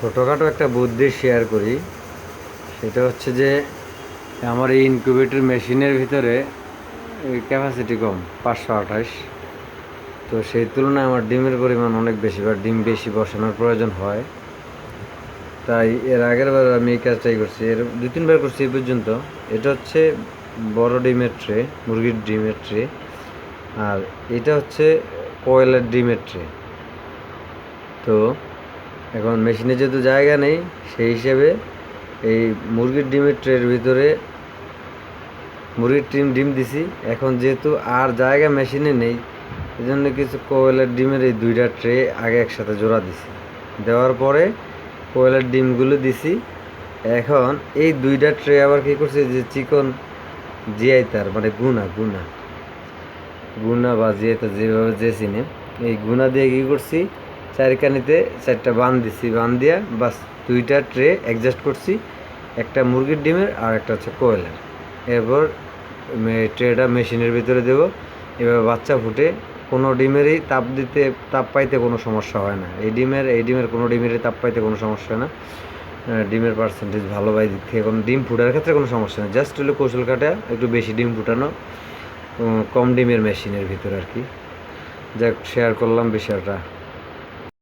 ছোটোখাটো একটা বুদ্ধি শেয়ার করি। সেটা হচ্ছে যে, আমার এই ইনকিউবেটর মেশিনের ভিতরে ক্যাপাসিটি কম, পাঁচশো আঠাশ। তো সেই তুলনায় আমার ডিমের পরিমাণ অনেক বেশি বা ডিম বেশি বসানোর প্রয়োজন হয়। তাই এর আগের বার আমি এই কাজটাই করছি। এর দু তিনবার করছি এই পর্যন্ত। এটা হচ্ছে বড় ডিমের ট্রে মুরগির ডিমের ট্রে আর এটা হচ্ছে কয়লার ডিমের ট্রে তো এখন মেশিনে যেহেতু জায়গা নেই, সেই হিসেবে এই মুরগির ডিমের ট্রের ভিতরে মুরগির ডিম ডিম দিছি। এখন যেহেতু আর জায়গা মেশিনে নেই এই জন্য কিছু কোয়েলের ডিমের এই দুইটা ট্রে আগে একসাথে জোড়া দিছি। দেওয়ার পরে কোয়েলের ডিমগুলো দিছি। এখন এই দুইটা ট্রে আবার কী করছে, যে চিকন জিয়াইতার মানে গুনা গুনা। গুনা বা জিয়াইতার যেভাবে যে এই গুনা দিয়ে কী করছি চারিকানিতে চারটা বান দিছি, বান দিয়া বাস দুইটা ট্রে অ্যাডজাস্ট করছি, একটা মুরগির ডিমের আর একটা হচ্ছে কোয়েলের। এরপর ট্রেটা মেশিনের ভিতরে দেবো, এভাবে বাচ্চা ফুটে, কোনো ডিমেরই তাপ দিতে, তাপ পাইতে কোনো সমস্যা হয় না। এই ডিমের এই ডিমের কোনো ডিমেরই তাপ পাইতে কোনো সমস্যা হয় না ডিমের পার্সেন্টেজ ভালো পাই দিক থেকে ডিম ফুটার ক্ষেত্রে কোনো সমস্যা নেই। জাস্ট হলো কৌশল কাটা, একটু বেশি ডিম ফুটানো কম ডিমের মেশিনের ভিতরে আর কি। যাক শেয়ার করলাম বিষয়টা।